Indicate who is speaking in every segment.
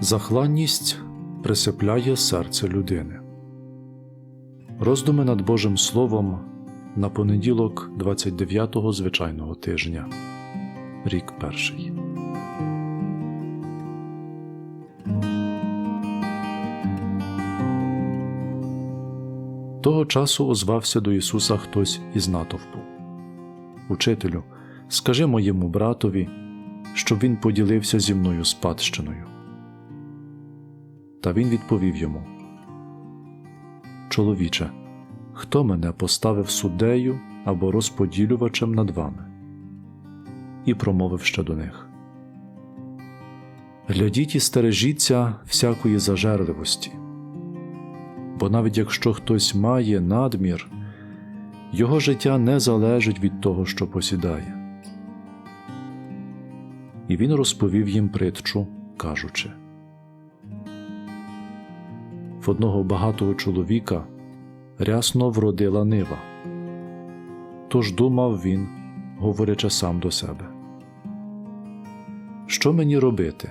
Speaker 1: Захланність присипляє серце людини. Роздуми над Божим Словом на понеділок 29-го звичайного тижня. Рік перший. Того часу озвався до Ісуса хтось із натовпу. Учителю, скажи моєму братові, щоб він поділився зі мною спадщиною. Та він відповів йому: Чоловіче, хто мене поставив суддею або розподілювачем над вами? І промовив ще до них: Глядіть і стережіться всякої зажерливості, бо навіть якщо хтось має надмір, його життя не залежить від того, що посідає. І він розповів їм притчу, кажучи в одного багатого чоловіка рясно вродила нива. Тож думав він, говорячи сам до себе. Що мені робити,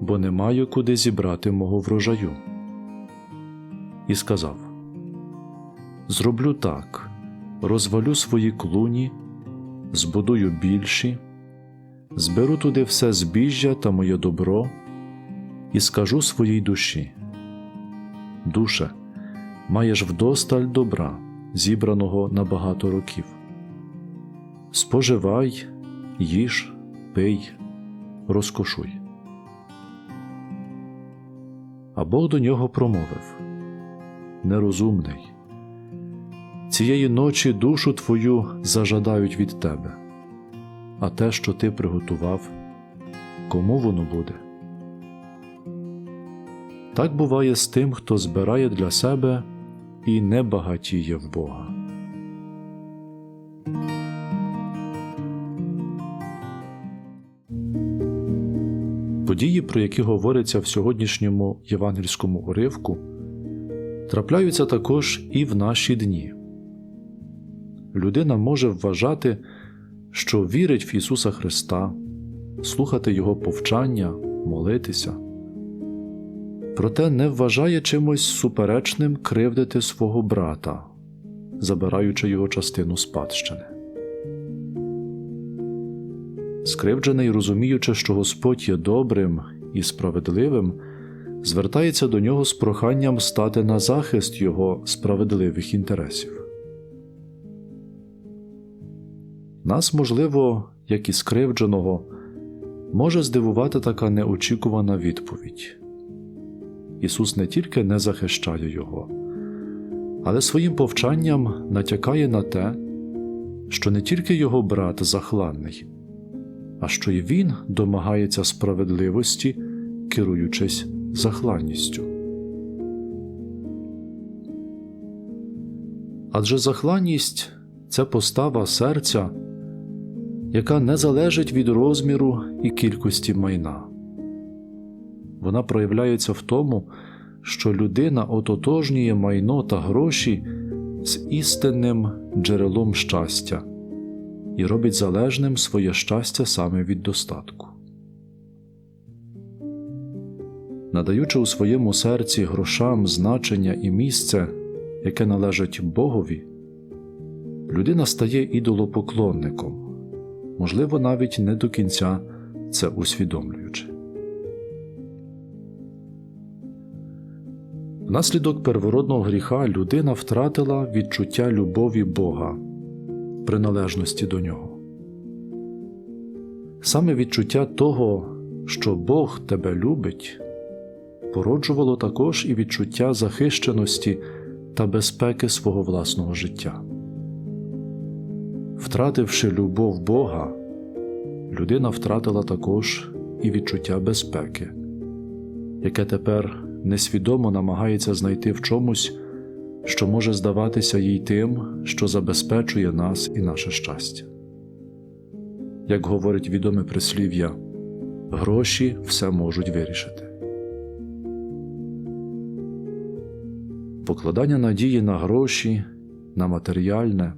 Speaker 1: бо не маю куди зібрати мого врожаю? І сказав: Зроблю так, розвалю свої клуні, збудую більші, зберу туди все збіжжя та моє добро і скажу своїй душі. Душе, маєш вдосталь добра, зібраного на багато років. Споживай, їж, пий, розкошуй. А Бог до нього промовив Нерозумний. Цієї ночі душу твою зажадають від тебе, а те, що ти приготував, кому воно буде? Так буває з тим, хто збирає для себе і не багатіє в Бога. Події, про які говориться в сьогоднішньому євангельському уривку, трапляються також і в наші дні. Людина може вважати, що вірить в Ісуса Христа, слухати Його повчання, молитися проте не вважає чимось суперечним кривдити свого брата, забираючи його частину спадщини. Скривджений, розуміючи, що Господь є добрим і справедливим, звертається до нього з проханням стати на захист його справедливих інтересів. Нас, можливо, як і скривдженого, може здивувати така неочікувана відповідь. Ісус не тільки не захищає Його, але своїм повчанням натякає на те, що не тільки його брат захланний, а що й він домагається справедливості, керуючись захланністю. Адже захланність це постава серця, яка не залежить від розміру і кількості майна вона проявляється в тому, що людина ототожнює майно та гроші з істинним джерелом щастя і робить залежним своє щастя саме від достатку. Надаючи у своєму серці грошам значення і місце, яке належить Богові, людина стає ідолопоклонником, можливо, навіть не до кінця це усвідомлюючи. Внаслідок первородного гріха людина втратила відчуття любові Бога, приналежності до нього. Саме відчуття того, що Бог тебе любить, породжувало також і відчуття захищеності та безпеки свого власного життя. Втративши любов Бога, людина втратила також і відчуття безпеки, яке тепер несвідомо намагається знайти в чомусь, що може здаватися їй тим, що забезпечує нас і наше щастя. Як говорить відоме прислів'я, гроші все можуть вирішити. Покладання надії на гроші, на матеріальне,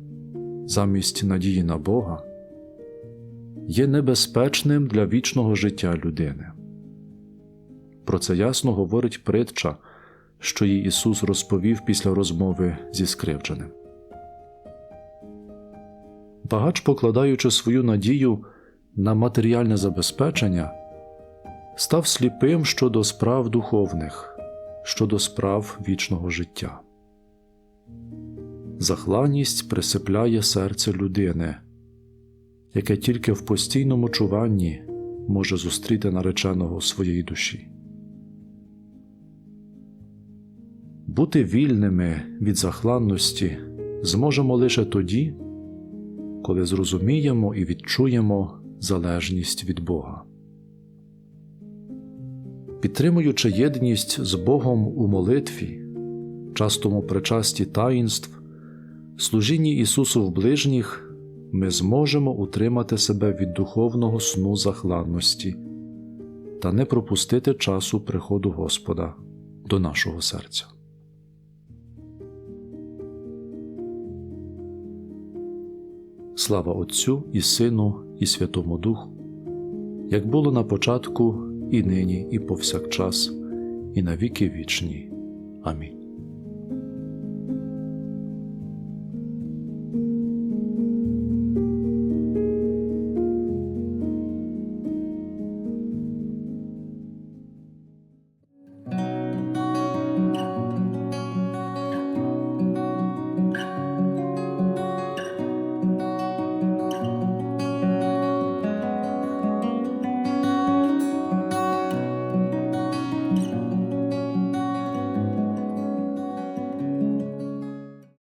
Speaker 1: замість надії на Бога є небезпечним для вічного життя людини Про це ясно говорить притча, що їй Ісус розповів після розмови зі скривдженим. Багач, покладаючи свою надію на матеріальне забезпечення, став сліпим щодо справ духовних, щодо справ вічного життя. Захланність присипляє серце людини, яке тільки в постійному чуванні може зустріти нареченого своєї душі. Бути вільними від захланності зможемо лише тоді, коли зрозуміємо і відчуємо залежність від Бога. Підтримуючи єдність з Богом у молитві, частому причасті таїнств, служінні Ісусу в ближніх, ми зможемо утримати себе від духовного сну захланності та не пропустити часу приходу Господа до нашого серця. Слава Отцю і Сину, і Святому Духу, як було на початку, і нині, і повсякчас, і на віки вічні. Амінь.